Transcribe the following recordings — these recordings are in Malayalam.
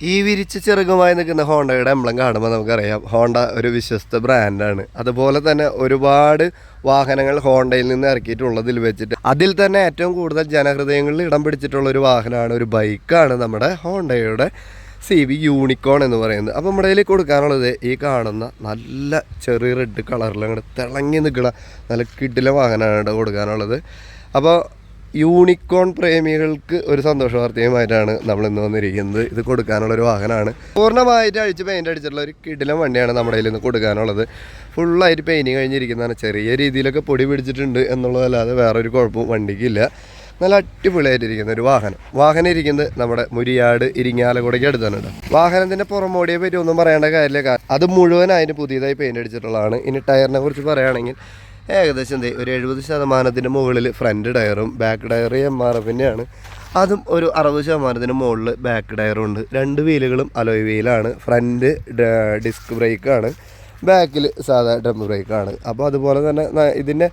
ഈ വിരിച്ച് ചെറുകുമായി നിൽക്കുന്ന ഹോണ്ടയുടെ എംബ്ലം കാണുമ്പോൾ നമുക്കറിയാം ഹോണ്ട ഒരു വിശ്വസ്ത ബ്രാൻഡാണ്. അതുപോലെ തന്നെ ഒരുപാട് വാഹനങ്ങൾ ഹോണ്ടയിൽ നിന്ന് ഇറക്കിയിട്ടുള്ളതിൽ വെച്ചിട്ട് അതിൽ തന്നെ ഏറ്റവും കൂടുതൽ ജനഹൃദയങ്ങളിൽ ഇടം പിടിച്ചിട്ടുള്ള ഒരു വാഹനമാണ് ഒരു ബൈക്കാണ് നമ്മുടെ ഹോണ്ടയുടെ സി വി യൂണിക്കോൺ എന്ന് പറയുന്നത്. അപ്പോൾ നമ്മുടെ കയ്യിൽ കൊടുക്കാനുള്ളത് ഈ കാണുന്ന നല്ല ചെറിയ റെഡ് കളറിൽ അങ്ങോട്ട് തിളങ്ങി നിൽക്കുന്ന നല്ല കിടില വാഹനമാണ് കൊടുക്കാനുള്ളത്. അപ്പോൾ യൂണിക്കോൺ പ്രേമികൾക്ക് ഒരു സന്തോഷ വാർത്തയുമായിട്ടാണ് നമ്മൾ ഇന്ന് വന്നിരിക്കുന്നത്. ഇത് കൊടുക്കാനുള്ള ഒരു വാഹനമാണ്. പൂർണമായിട്ട് അഴിച്ച് പെയിന്റ് അടിച്ചിട്ടുള്ള ഒരു കിടിലം വണ്ടിയാണ് നമ്മുടെ കയ്യിൽ നിന്ന് കൊടുക്കാനുള്ളത്. ഫുള്ളായിട്ട് പെയിന്റിങ് കഴിഞ്ഞിരിക്കുന്നതാണ്. ചെറിയ രീതിയിലൊക്കെ പൊടി പിടിച്ചിട്ടുണ്ട് എന്നുള്ളതല്ലാതെ വേറൊരു കുഴപ്പവും വണ്ടിക്കില്ല. നല്ല അടിപൊളിയായിട്ടിരിക്കുന്ന ഒരു വാഹനം. വാഹനം ഇരിക്കുന്നത് നമ്മുടെ മുരിയാട് ഇരിങ്ങാലക്കുടയ്ക്ക് അടുത്താണ് കേട്ടോ. വാഹനത്തിന്റെ പുറമോടിയെ പറ്റി ഒന്നും പറയേണ്ട കാര്യമില്ല. അത് മുഴുവനായിട്ട് പുതിയതായി പെയിന്റ് അടിച്ചിട്ടുള്ളതാണ്. ഇനി ടയറിനെ കുറിച്ച് പറയുകയാണെങ്കിൽ ഏകദേശം ദേ ഒരു എഴുപത് ശതമാനത്തിന്റെ മുകളിൽ ഫ്രണ്ട് ടയറും ബാക്ക് ടയർ എം ആർ എഫിന്റെയാണ് അതും ഒരു അറുപത് ശതമാനത്തിന് മുകളിൽ ബാക്ക് ടയറും ഉണ്ട്. രണ്ട് വീലുകളും അലോയ് വീലാണ് ഫ്രണ്ട് ഡിസ്ക് ബ്രേക്കാണ് ബാക്കിൽ സാധാ ഡ്രം ബ്രേക്കാണ് അപ്പോൾ അതുപോലെ തന്നെ ഇതിന്റെ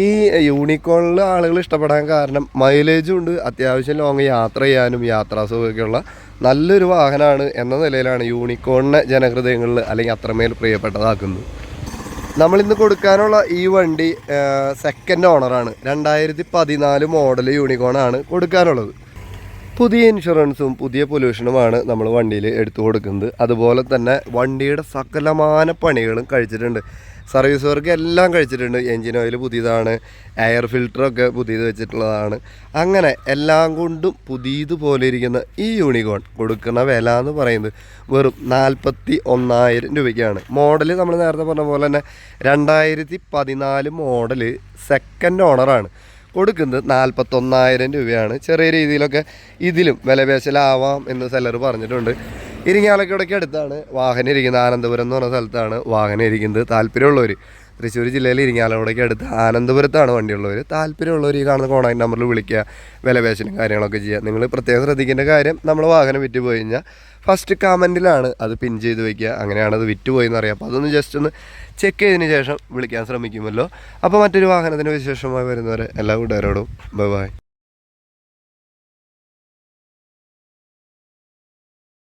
ഈ യൂണിക്കോണിൽ ആളുകൾ ഇഷ്ടപ്പെടാൻ കാരണം മൈലേജും ഉണ്ട്. അത്യാവശ്യം ലോങ് യാത്ര ചെയ്യാനും യാത്രാ സൗകര്യമൊക്കെയുള്ള നല്ലൊരു വാഹനമാണ് എന്ന നിലയിലാണ് യൂണിക്കോണിനെ ജനഹൃദയങ്ങളിൽ അല്ലെങ്കിൽ അത്രമേൽ പ്രിയപ്പെട്ടതാക്കുന്നത്. നമ്മളിന്ന് കൊടുക്കാനുള്ള ഈ വണ്ടി സെക്കൻഡ് ഓണറാണ് രണ്ടായിരത്തി പതിനാല് മോഡൽ യൂണിക്കോണാണ് കൊടുക്കാനുള്ളത്. പുതിയ ഇൻഷുറൻസും പുതിയ പൊല്യൂഷനുമാണ് നമ്മൾ വണ്ടിയിൽ എടുത്തു കൊടുക്കുന്നത്. അതുപോലെ തന്നെ വണ്ടിയുടെ സകലമാന പണികളും കഴിച്ചിട്ടുണ്ട്. സർവീസ് വർക്ക് എല്ലാം കഴിച്ചിട്ടുണ്ട്. എൻജിൻ ഓയിൽ പുതിയതാണ് എയർ ഫിൽറ്ററൊക്കെ പുതിയത് വെച്ചിട്ടുള്ളതാണ്. അങ്ങനെ എല്ലാം കൊണ്ടും പുതിയതുപോലെ ഇരിക്കുന്ന ഈ യൂണിക്കോൺ കൊടുക്കുന്ന വില എന്ന് പറയുന്നത് വെറും നാൽപ്പത്തി ഒന്നായിരം രൂപയ്ക്കാണ്. മോഡൽ നമ്മൾ നേരത്തെ പറഞ്ഞ പോലെ തന്നെ രണ്ടായിരത്തി പതിനാല് മോഡൽ സെക്കൻഡ് ഓണറാണ് കൊടുക്കുന്നത് നാൽപ്പത്തൊന്നായിരം രൂപയാണ്. ചെറിയ രീതിയിലൊക്കെ ഇതിലും വിലപേശലാവാം എന്ന് സെല്ലർ പറഞ്ഞിട്ടുണ്ട്. ഇരിങ്ങാലക്കുടയ്ക്ക് അടുത്താണ് വാഹനം ഇരിക്കുന്നത്. ആനന്ദപുരം എന്ന് പറഞ്ഞ സ്ഥലത്താണ് വാഹനം ഇരിക്കുന്നത്. താല്പര്യമുള്ളവർ തൃശ്ശൂർ ജില്ലയിൽ ഇരിങ്ങാലക്കുടയ്ക്ക് അടുത്ത് ആനന്ദപുരത്താണ് വണ്ടിയുള്ളവർ താല്പര്യമുള്ളവർ ഈ കാണുന്ന കോൺടാക്ട് നമ്പറിൽ വിളിക്കുക വിലപേശലും കാര്യങ്ങളൊക്കെ ചെയ്യുക. നിങ്ങൾ പ്രത്യേകം ശ്രദ്ധിക്കേണ്ട കാര്യം നമ്മൾ വാഹനം വിറ്റ് പോയി കഴിഞ്ഞാൽ ഫസ്റ്റ് കമന്റിലാണ് അത് പിൻ ചെയ്ത് വയ്ക്കുക അങ്ങനെയാണ് അത് വിറ്റ് പോയെന്ന് അറിയാം അപ്പോൾ അതൊന്ന് ജസ്റ്റ് ഒന്ന് ചെക്ക് ചെയ്തതിന് ശേഷം വിളിക്കാൻ ശ്രമിക്കുമല്ലോ. അപ്പോൾ മറ്റൊരു വാഹനത്തിന് വിശേഷമായി വരുന്നവരെ എല്ലാ കൂട്ടുകാരോടും ബൈ ബൈ